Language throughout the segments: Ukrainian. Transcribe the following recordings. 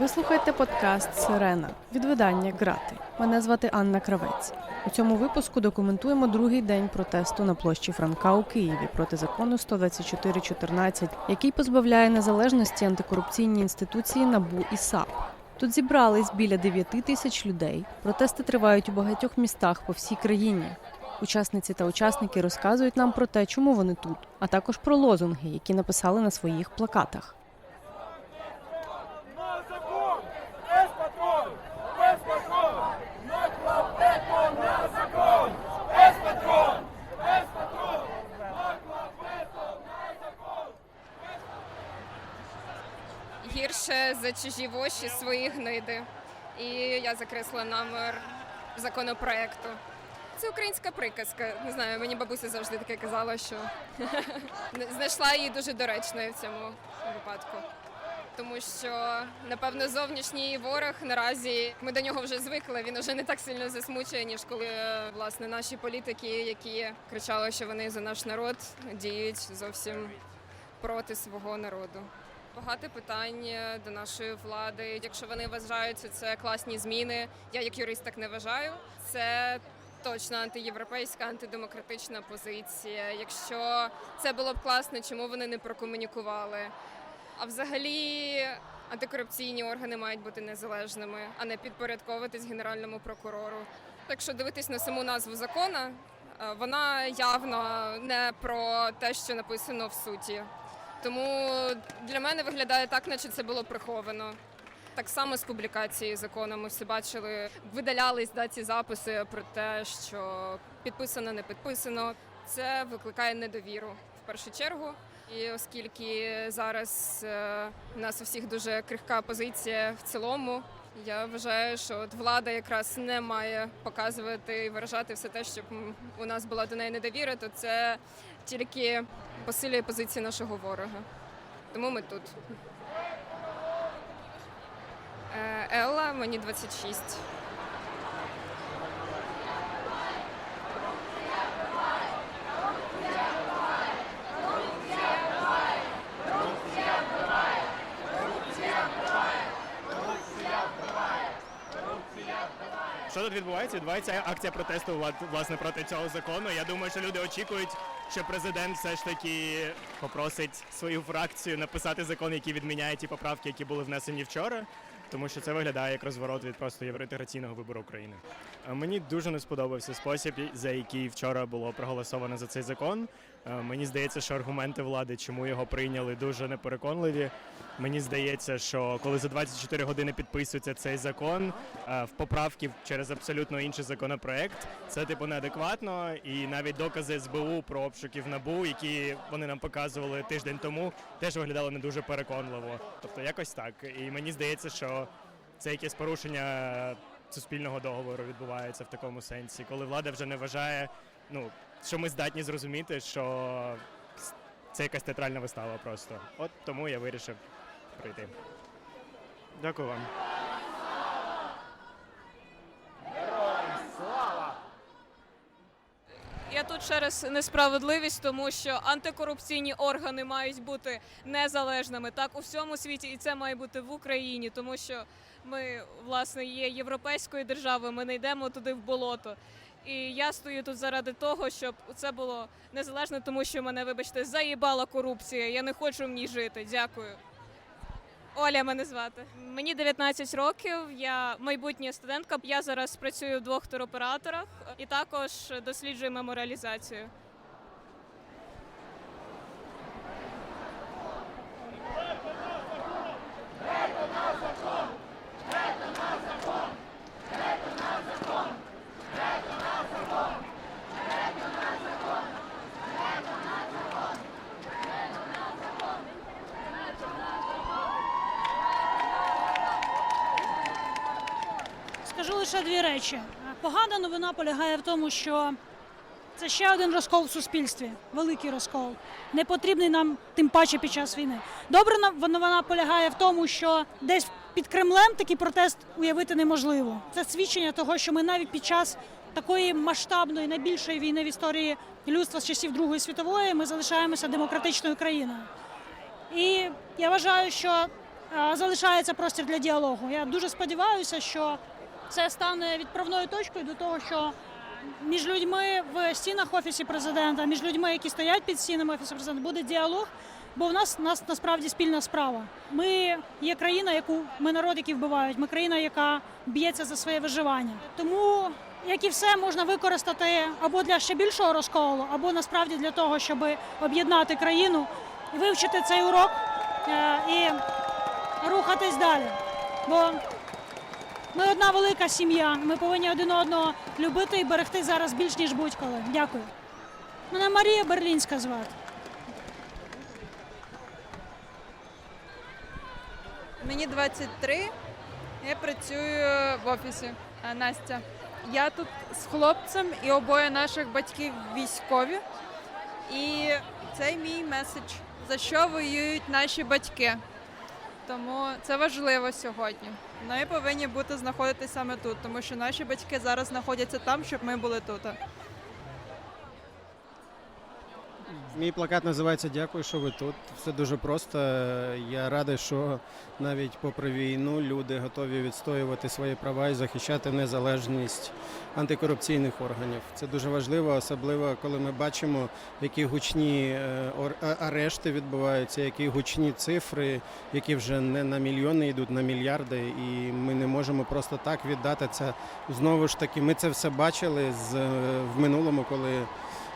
Ви слухаєте подкаст Сирена від видання Грати. Мене звати Анна Кравець. У цьому випуску документуємо другий день протесту на площі Франка у Києві проти закону 124.14, який позбавляє незалежності антикорупційні інституції НАБУ і САП. Тут зібрались біля 9 тисяч людей. Протести тривають у багатьох містах по всій країні. Учасниці та учасники розказують нам про те, чому вони тут, а також про лозунги, які написали на своїх плакатах. На закон! Без патронів! Без патронів! На квартету на закон! Без патронів! Без патронів! На квартету на закон! Гірше за чужі воші свої гниди. І я закреслила номер законопроекту. Це українська приказка. Не знаю, мені бабуся завжди таке казала, що знайшла її дуже доречною в цьому випадку. Тому що, напевно, зовнішній ворог наразі ми до нього вже звикли. Він вже не так сильно засмучує, ніж коли е, власне наші політики, які кричали, що вони за наш народ, діють зовсім проти свого народу. Багато питань е, до нашої влади. Якщо вони вважають, що це класні зміни, я як юрист так не вважаю. Це точно антиєвропейська, антидемократична позиція. Якщо це було б класно, чому вони не прокомунікували? А взагалі антикорупційні органи мають бути незалежними, а не підпорядковуватись генеральному прокурору. Якщо дивитись на саму назву закона, е, вона явно не про те, що написано в суті. Тому для мене виглядає так, наче це було приховано. Так само з публікацією закону ми всі бачили, видалялись да, ці записи про те, що підписано, не підписано. Це викликає недовіру в першу чергу. І оскільки зараз е, у нас у всіх дуже крихка позиція в цілому, я вважаю, що от влада якраз не має показувати і виражати все те, щоб у нас була до неї недовіра, то це тільки посилює позиції нашого ворога. Тому ми тут. Е, Елла, мені 26. Що тут відбувається? Відбувається акція протесту власне проти цього закону. Я думаю, що люди очікують, що президент все ж таки попросить свою фракцію написати закон, який відміняє ті поправки, які були внесені вчора. Тому що це виглядає як розворот від просто євроінтеграційного вибору України. Мені дуже не сподобався спосіб, за який вчора було проголосовано за цей закон. Е, Мені здається, що аргументи влади, чому його прийняли, дуже непереконливі. Мені здається, що коли за 24 години підписується цей закон, е, в поправки через абсолютно інший законопроект, це типу неадекватно. І навіть докази СБУ про обшуків набу, які вони нам показували тиждень тому, теж виглядали не дуже переконливо. Тобто, якось так. І мені здається, що це якесь порушення суспільного договору відбувається в такому сенсі, коли влада вже не вважає, ну що ми здатні зрозуміти, що це якась театральна вистава просто. От тому я вирішив прийти. Дякую вам. Я тут через несправедливість, тому що антикорупційні органи мають бути незалежними так у всьому світі, і це має бути в Україні, тому що ми власне є європейською державою. Ми не йдемо туди в болото. І я стою тут заради того, щоб це було незалежно, тому що мене, вибачте, заїбала корупція. Я не хочу в ній жити. Дякую. Оля мене звати. Мені 19 років. Я майбутня студентка. Я зараз працюю в двох туроператорах і також досліджую меморіалізацію. Скажу лише дві речі. Погана новина полягає в тому, що це ще один розкол в суспільстві, великий розкол, не потрібний нам тим паче під час війни. Добра нов- новина полягає в тому, що десь під Кремлем такий протест уявити неможливо. Це свідчення того, що ми навіть під час такої масштабної, найбільшої війни в історії людства з часів Другої світової ми залишаємося демократичною країною. І я вважаю, що залишається простір для діалогу. Я дуже сподіваюся, що це стане відправною точкою до того, що між людьми в стінах офісі президента, між людьми, які стоять під стінами офісу президента, буде діалог. Бо в нас, нас насправді спільна справа. Ми є країна, яку ми народ, який вбивають. Ми країна, яка б'ється за своє виживання. Тому, як і все, можна використати або для ще більшого розколу, або насправді для того, щоб об'єднати країну, вивчити цей урок е, і рухатись далі. Бо ми одна велика сім'я. Ми повинні один одного любити і берегти зараз більш ніж будь-коли. Дякую. Мене Марія Берлінська звати. Мені 23, я працюю в офісі. А, Настя. Я тут з хлопцем і обоє наших батьків військові. І це мій меседж, за що воюють наші батьки. Тому це важливо сьогодні. Ми повинні бути знаходитися саме тут, тому що наші батьки зараз знаходяться там, щоб ми були тут. Мій плакат називається Дякую, що ви тут. Все дуже просто. Я радий, що навіть попри війну люди готові відстоювати свої права і захищати незалежність антикорупційних органів. Це дуже важливо, особливо коли ми бачимо, які гучні е, ор- арешти відбуваються, які гучні цифри, які вже не на мільйони йдуть, на мільярди, і ми не можемо просто так віддати це. Знову ж таки, ми це все бачили з е, в минулому, коли.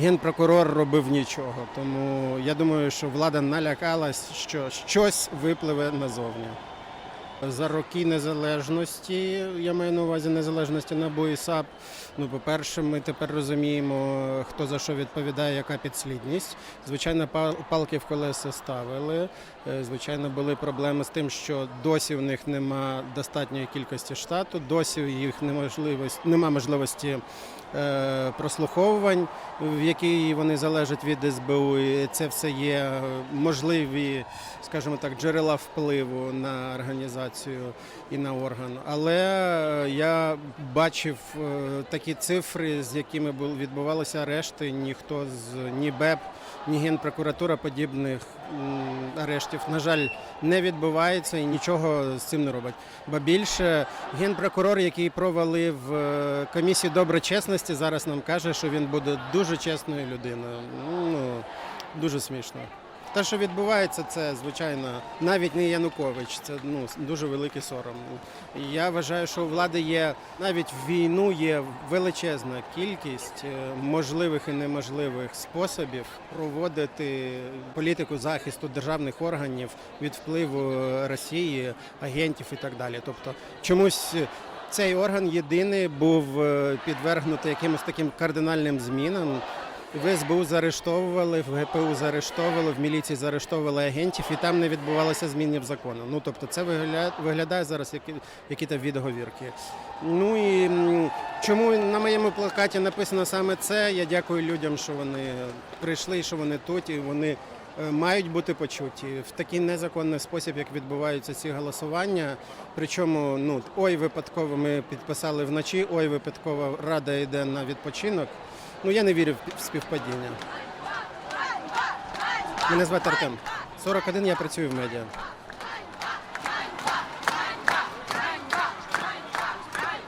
Генпрокурор робив нічого. Тому я думаю, що влада налякалась, що щось випливе назовні. За роки незалежності, я маю на увазі незалежності НАБУ і САП. Ну, по-перше, ми тепер розуміємо, хто за що відповідає, яка підслідність. Звичайно, палки в колеса ставили. Е, Звичайно, були проблеми з тим, що досі в них нема достатньої кількості штату, досі їх неможливості, нема можливості прослуховувань, в якій вони залежать від СБУ. І це все є е, можливі, скажімо так, джерела впливу на організацію і на орган. Але е, я бачив е, такі цифри, з якими бу- відбувалися арешти. Ніхто з ні БЕП, ні Генпрокуратура подібних арештів, на жаль, не відбувається і нічого з цим не робить. Ба більше генпрокурор, який провалив е, комісію доброчесності, зараз нам каже, що він буде дуже чесною людиною. Ну дуже смішно. Те, що відбувається, це звичайно навіть не Янукович. Це ну дуже великий сором. Я вважаю, що у влади є навіть в війну є величезна кількість е, можливих і неможливих способів проводити політику захисту державних органів від впливу Росії, агентів і так далі. Тобто, чомусь. Цей орган єдиний був е, підвергнутий якимось таким кардинальним змінам. В СБУ заарештовували, в ГПУ заарештовували, в міліції заарештовували агентів, і там не відбувалося змінів закону. Ну тобто, це виглядає, виглядає зараз як які то відговірки. Ну і чому на моєму плакаті написано саме це? Я дякую людям, що вони прийшли, що вони тут, і вони е, мають бути почуті в такий незаконний спосіб, як відбуваються ці голосування. Причому, ну ой, випадково ми підписали вночі, ой, випадково рада йде на відпочинок. Ну я не вірю в співпадіння. Мене звати Артем. 41, я працюю в медіа.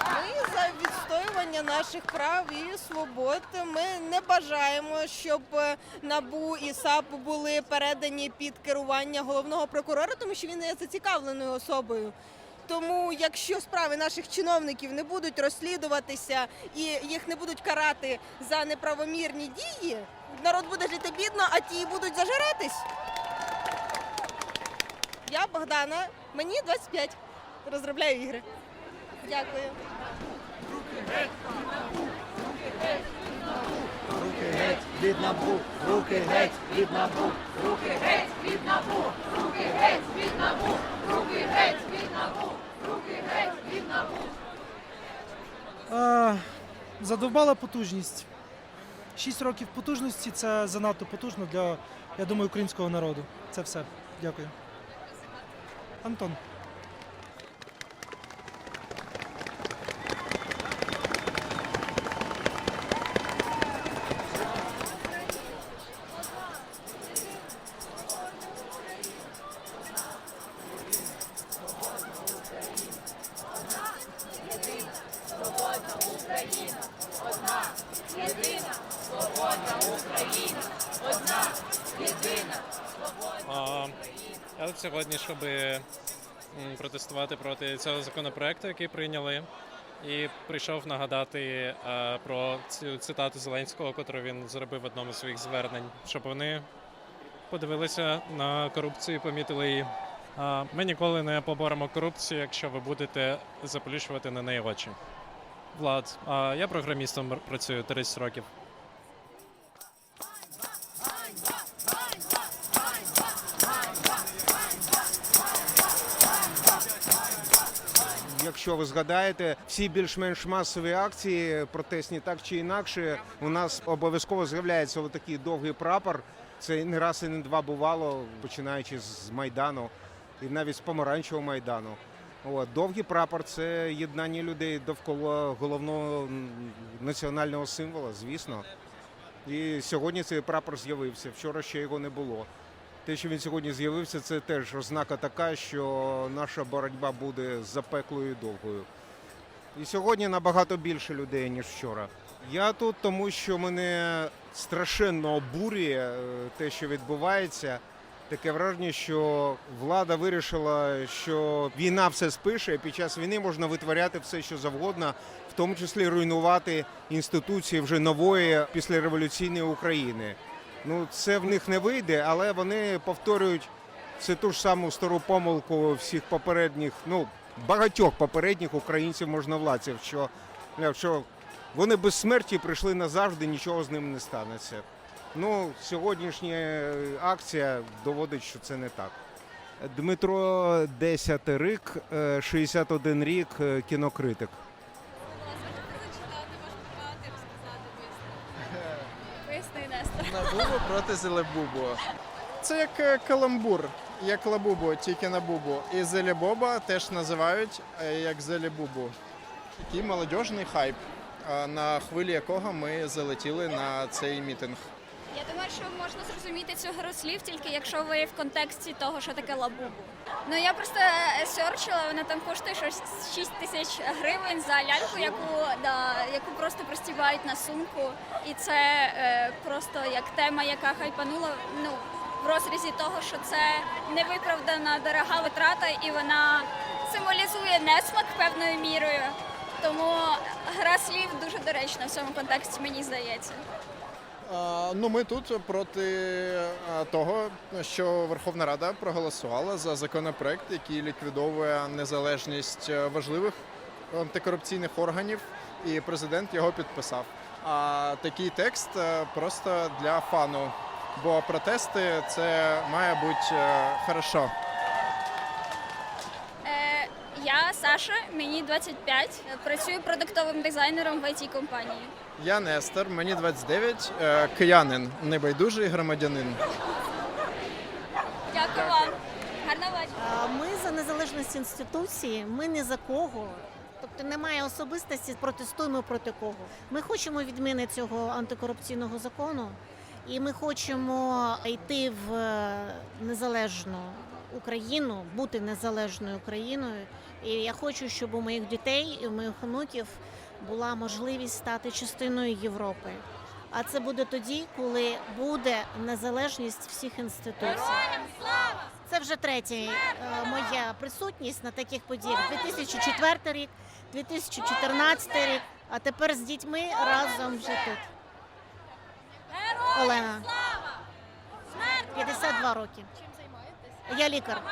Ми за відстоювання наших прав і свобод. Ми не бажаємо, щоб е, набу і САП були передані під керування головного прокурора, тому що він є зацікавленою особою. Тому, якщо справи наших чиновників не будуть розслідуватися і їх не будуть карати за неправомірні дії, народ буде жити бідно, а ті будуть зажиратись. Я Богдана, мені 25. Розробляю ігри. Дякую. А, задовбала потужність. Шість років потужності це занадто потужно для, я думаю, українського народу. Це все. Дякую. Антон. А, Я тут сьогодні, щоб протестувати проти цього законопроекту, який прийняли, і прийшов нагадати е, про цю цитату Зеленського, яку він зробив в одному з своїх звернень, щоб вони подивилися на корупцію і помітили її. Ми ніколи не поборемо корупцію, якщо ви будете заплющувати на неї очі. Влад, а я програмістом працюю 30 років. Якщо ви згадаєте, всі більш-менш масові акції протестні, так чи інакше, у нас обов'язково з'являється отакий довгий прапор. Це не раз і не два бувало, починаючи з Майдану і навіть з помаранчевого майдану. От, довгий прапор це єднання людей довкола головного національного символа, звісно. І сьогодні цей прапор з'явився. Вчора ще його не було. Те, що він сьогодні з'явився, це теж ознака така, що наша боротьба буде запеклою і довгою. І сьогодні набагато більше людей, ніж вчора. Я тут тому, що мене страшенно обурює е, те, що відбувається. Таке враження, що влада вирішила, що війна все спише, під час війни можна витворяти все, що завгодно, в тому числі руйнувати інституції вже нової післяреволюційної України. Ну, це в них не вийде, але вони повторюють все ту ж саму стару помилку всіх попередніх, ну багатьох попередніх українців можновладців, що, що вони без смерті прийшли назавжди, нічого з ним не станеться. Ну, сьогоднішня акція доводить, що це не так. Дмитро Десятирик, е, 61 рік, е, кінокритик. Набубу проти Зелебубу. Це як е, каламбур, як лабубу, тільки на бубу. І Зелебоба теж називають е, як Зелебубу. Такий молодіжний хайп, е, на хвилі якого ми залетіли на цей мітинг. Я думаю, що можна зрозуміти цю гру слів тільки якщо ви в контексті того, що таке лабубу. Ну я просто е, серчила, вона там коштує щось 6 тисяч гривень за ляльку, яку да, яку просто простівають на сумку. І це е, просто як тема, яка хайпанула. Ну в розрізі того, що це невиправдана дорога витрата, і вона символізує несмак певною мірою. Тому гра слів дуже доречна в цьому контексті, мені здається. Ну, ми тут проти того, що Верховна Рада проголосувала за законопроект, який ліквідовує незалежність е, важливих антикорупційних органів, і президент його підписав. А такий текст е, просто для фану. Бо протести це має бути е, хорошо. Е, я Саша, мені 25, працюю продуктовим дизайнером в it компанії. Я Нестор, мені 29, е, киянин, небайдужий громадянин. Дякую вам. Гарного вечора. Ми за незалежність інституції, ми не за кого. Тобто немає особистості, протестуємо проти кого. Ми хочемо відміни цього антикорупційного закону, і ми хочемо йти в е, незалежну Україну, бути незалежною Україною. І я хочу, щоб у моїх дітей і у моїх онуків була можливість стати частиною Європи. А це буде тоді, коли буде незалежність всіх інституцій. Це вже третя е, моя присутність на таких подіях. 2004 рік, 2014 рік, а тепер з дітьми разом вже тут. Олена. 52 роки. Я лікар.